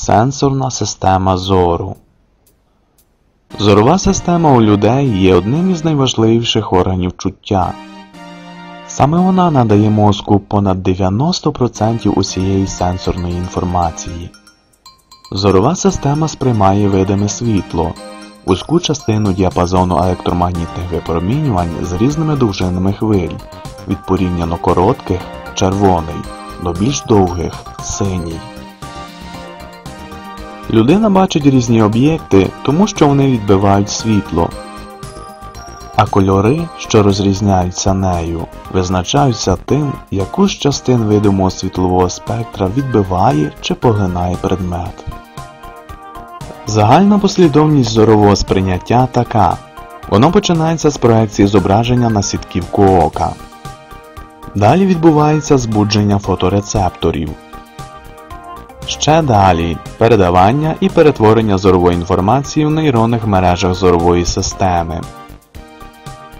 Сенсорна система зору. Зорова система у людей є одним із найважливіших органів чуття. Саме вона надає мозку понад 90% усієї сенсорної інформації. Зорова система сприймає видиме світло, вузьку частину діапазону електромагнітних випромінювань з різними довжинами хвиль, від порівняно коротких червоний до більш довгих синій. Людина бачить різні об'єкти, тому що вони відбивають світло, а кольори, що розрізняються нею, визначаються тим, яку з частин видимого світлового спектра відбиває чи поглинає предмет. Загальна послідовність зорового сприйняття така. Воно починається з проекції зображення на сітківку ока. Далі відбувається збудження фоторецепторів. Ще далі передавання і перетворення зорової інформації в нейронних мережах зорової системи.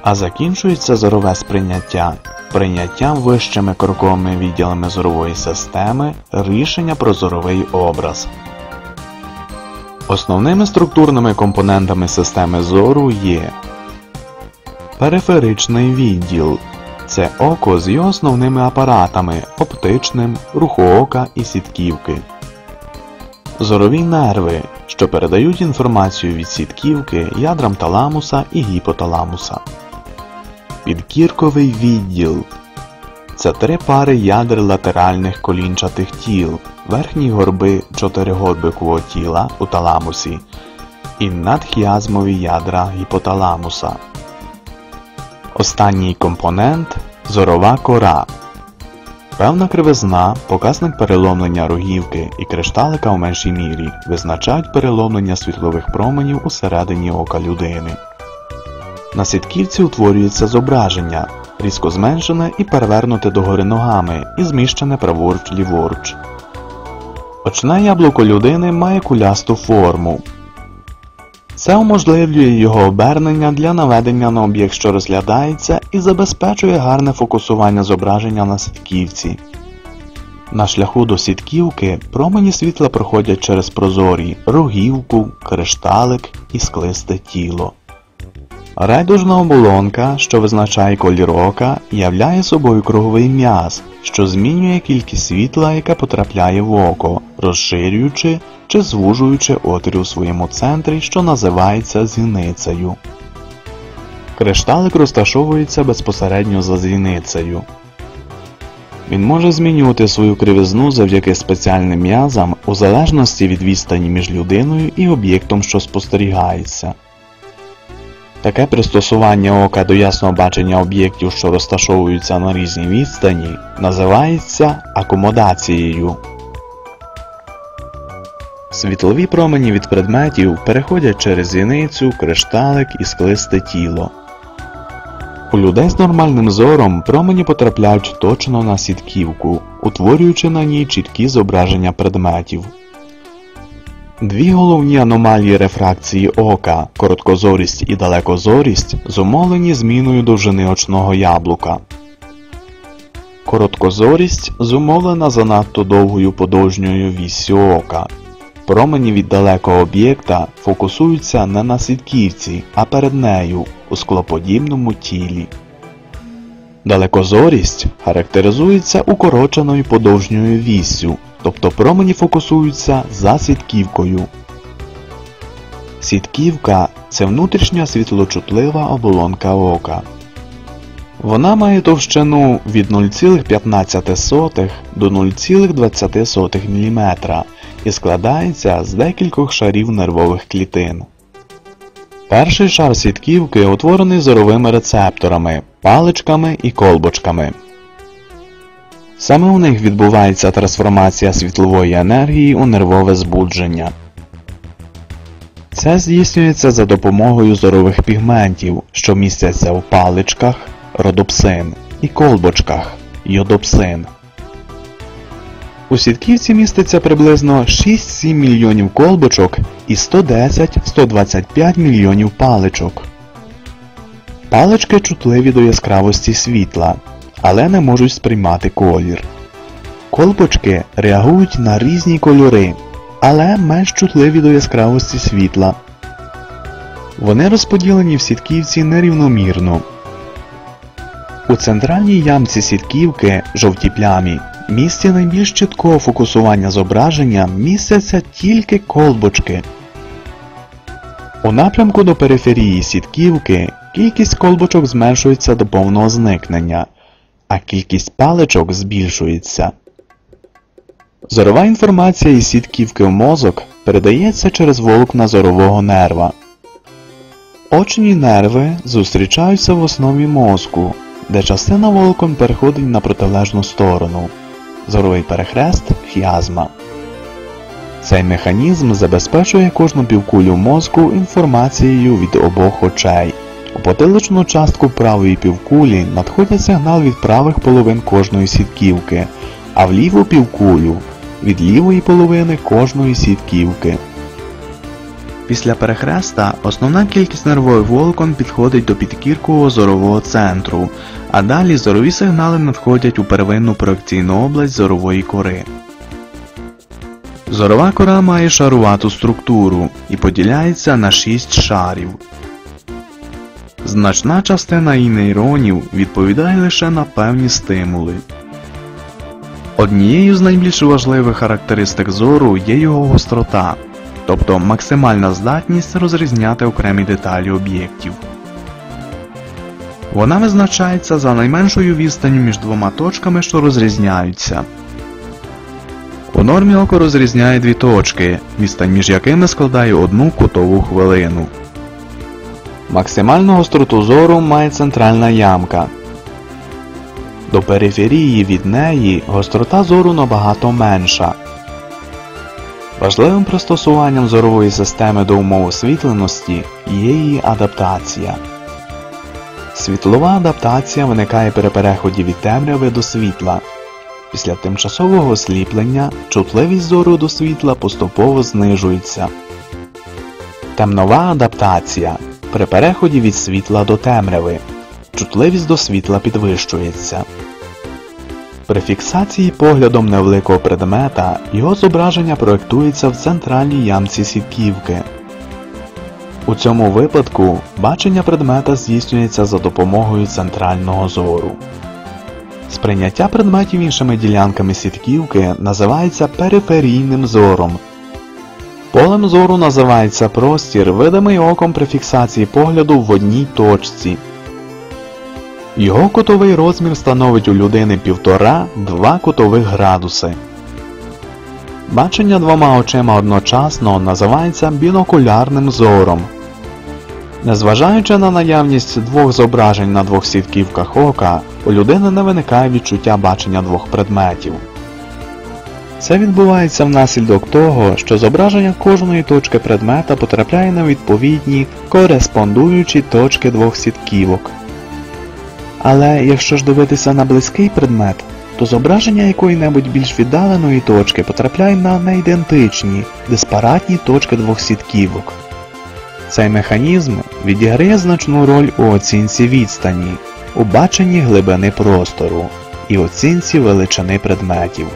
А закінчується зорове сприйняття прийняттям вищими кроковими відділами зорової системи рішення про зоровий образ. Основними структурними компонентами системи зору є периферичний відділ це око з його основними апаратами оптичним, руху ока і сітківки. Зорові нерви, що передають інформацію від сітківки ядрам таламуса і гіпоталамуса. Підкірковий відділ це три пари ядер латеральних колінчатих тіл, верхні горби чотиригорбикового тіла у таламусі і надхіазмові ядра гіпоталамуса. Останній компонент зорова кора. Певна кривизна, показник переломлення рогівки і кришталика в меншій мірі визначають переломлення світлових променів усередині ока людини. На сітківці утворюється зображення, різко зменшене і перевернуте догори ногами і зміщене праворуч ліворуч. Очне яблуко людини має кулясту форму. Це уможливлює його обернення для наведення на об'єкт, що розглядається, і забезпечує гарне фокусування зображення на сітківці. На шляху до сітківки промені світла проходять через прозорі рогівку, кришталик і склисте тіло. Райдужна оболонка, що визначає колір ока, являє собою круговий м'яз, що змінює кількість світла, яка потрапляє в око, розширюючи чи звужуючи отвір у своєму центрі, що називається зіницею. Кришталик розташовується безпосередньо за зіницею. Він може змінювати свою кривизну завдяки спеціальним м'язам у залежності від відстані між людиною і об'єктом, що спостерігається. Таке пристосування ока до ясного бачення об'єктів, що розташовуються на різній відстані, називається акомодацією. Світлові промені від предметів переходять через зіницю, кришталик і склисте тіло. У людей з нормальним зором промені потрапляють точно на сітківку, утворюючи на ній чіткі зображення предметів. Дві головні аномалії рефракції ока короткозорість і далекозорість зумовлені зміною довжини очного яблука. Короткозорість зумовлена занадто довгою подовжньою віссю ока. Промені від далекого об'єкта фокусуються не на сітківці, а перед нею у склоподібному тілі. Далекозорість характеризується укороченою подовжньою віссю, тобто промені фокусуються за сітківкою. Сітківка це внутрішня світлочутлива оболонка ока. Вона має товщину від 0,15 до 0,20 мм і складається з декількох шарів нервових клітин. Перший шар сітківки утворений зоровими рецепторами, паличками і колбочками. Саме у них відбувається трансформація світлової енергії у нервове збудження. Це здійснюється за допомогою зорових пігментів, що містяться у паличках родопсин і колбочках йодопсин. У сітківці міститься приблизно 6-7 мільйонів колбочок і 110-125 мільйонів паличок. Палички чутливі до яскравості світла, але не можуть сприймати колір. Колбочки реагують на різні кольори. але менш чутливі до яскравості світла. Вони розподілені в сітківці нерівномірно. У центральній ямці сітківки жовтій плямі місці найбільш чіткого фокусування зображення містяться тільки колбочки. У напрямку до периферії сітківки кількість колбочок зменшується до повного зникнення, а кількість паличок збільшується. Зорова інформація із сітківки в мозок передається через волокна зорового нерва. Очні нерви зустрічаються в основі мозку, де частина волокон переходить на протилежну сторону. Зоровий перехрест хіазма. Цей механізм забезпечує кожну півкулю мозку інформацією від обох очей. У потиличну частку правої півкулі надходять сигнал від правих половин кожної сітківки, а в ліву півкулю від лівої половини кожної сітківки. Після перехреста основна кількість нервових волокон підходить до підкіркового зорового центру, а далі зорові сигнали надходять у первинну проекційну область зорової кори. Зорова кора має шарувату структуру і поділяється на 6 шарів. Значна частина її нейронів відповідає лише на певні стимули. Однією з найбільш важливих характеристик зору є його гострота, тобто максимальна здатність розрізняти окремі деталі об'єктів. Вона визначається за найменшою відстанню між двома точками, що розрізняються. У нормі око розрізняє дві точки, відстань між якими складає одну кутову хвилину. Максимальну гостроту зору має центральна ямка. До периферії від неї гострота зору набагато менша. Важливим пристосуванням зорової системи до умов освітленості є її адаптація. Світлова адаптація виникає при переході від темряви до світла. Після тимчасового осліплення чутливість зору до світла поступово знижується. Темнова адаптація при переході від світла до темряви. Чутливість до світла підвищується. При фіксації поглядом невеликого предмета його зображення проєктується в центральній ямці сітківки. У цьому випадку бачення предмета здійснюється за допомогою центрального зору. Сприйняття предметів іншими ділянками сітківки називається периферійним зором. Полем зору називається простір, видимий оком при фіксації погляду в одній точці. Його кутовий розмір становить у людини 1,5-2 кутових градуси. Бачення двома очима одночасно називається бінокулярним зором. Незважаючи на наявність двох зображень на двох сітківках ока, у людини не виникає відчуття бачення двох предметів. Це відбувається внаслідок того, що зображення кожної точки предмета потрапляє на відповідні кореспондуючі точки двох сітківок. Але якщо ж дивитися на близький предмет, то зображення якої-небудь більш віддаленої точки потрапляє на неідентичні, диспаратні точки двох сітківок. Цей механізм відіграє значну роль у оцінці відстані, у баченні глибини простору і оцінці величини предметів.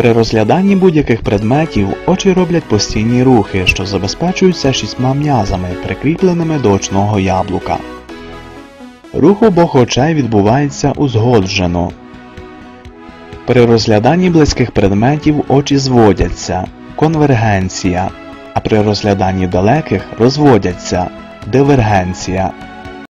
При розгляданні будь-яких предметів очі роблять постійні рухи, що забезпечуються шістьма м'язами, прикріпленими до очного яблука. Рух обох очей відбувається узгоджено. При розгляданні близьких предметів очі зводяться конвергенція, а при розгляданні далеких розводяться дивергенція.